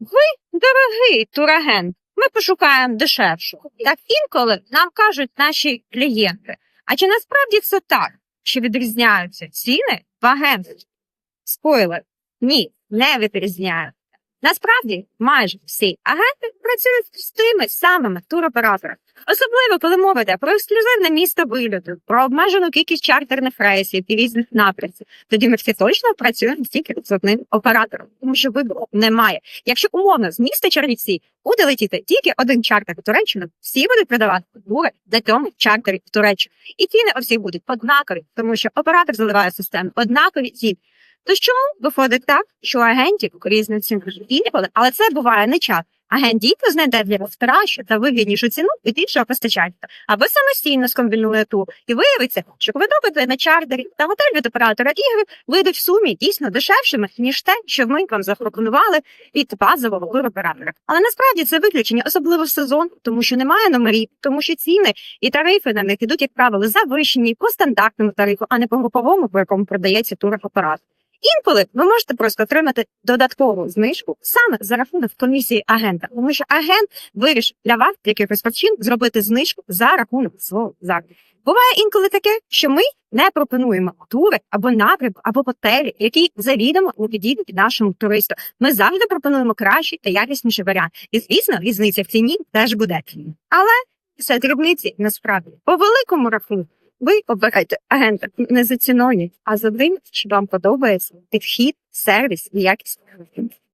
Ви дорогий турагент, ми пошукаємо дешевшу. Так інколи нам кажуть наші клієнти. А чи насправді це так, що відрізняються ціни в агентстві? Спойлер, ні, не відрізняються. Насправді майже всі агенти працюють з тими самими туроператорами. Особливо, коли мова йде про ексклюзивне місто вильоту, про обмежену кількість чартерних рейсів і різних напрямців. Тоді ми всі точно працюємо тільки з одним оператором, тому що вибору немає. Якщо умовно з міста Чернівці буде летіти тільки один чартер в Туреччину, всі будуть продавати тури для цьому чартері в Туреччину. І ціни у всіх будуть однакові, тому що оператор заливає систему однакові ціни. Тож чому виходить так, що агентів різні ціни інколи, але це буває не час. Агент дійсно знайде для вас кращу та вигіднішу ціну від іншого постачальника. Або самостійно скомбінує ту і виявиться, що квиток на чартері та готель від оператора ігри вийдуть в сумі дійсно дешевшими, ніж те, що ми вам запропонували від базового туроператора. Але насправді це виключення, особливо в сезон, тому що немає номерів, тому що ціни і тарифи на них ідуть, як правило, завищені по стандартному тарифу, а не по груповому, по якому продається туроператор. Інколи ви можете просто отримати додаткову знижку саме за рахунок комісії агента, тому що агент вирішив для вас якихось причин зробити знижку за рахунок свого закладу. Буває інколи таке, що ми не пропонуємо тури або напрямок, або готелі, які завідомо не підійдуть нашому туристу. Ми завжди пропонуємо кращий та якісніший варіант. І звісно, різниця в ціні теж буде. Але це дрібниці насправді по великому рахунку. Ви обирайте агента не за ціною, а за тим, що вам подобається підхід, сервіс і якість.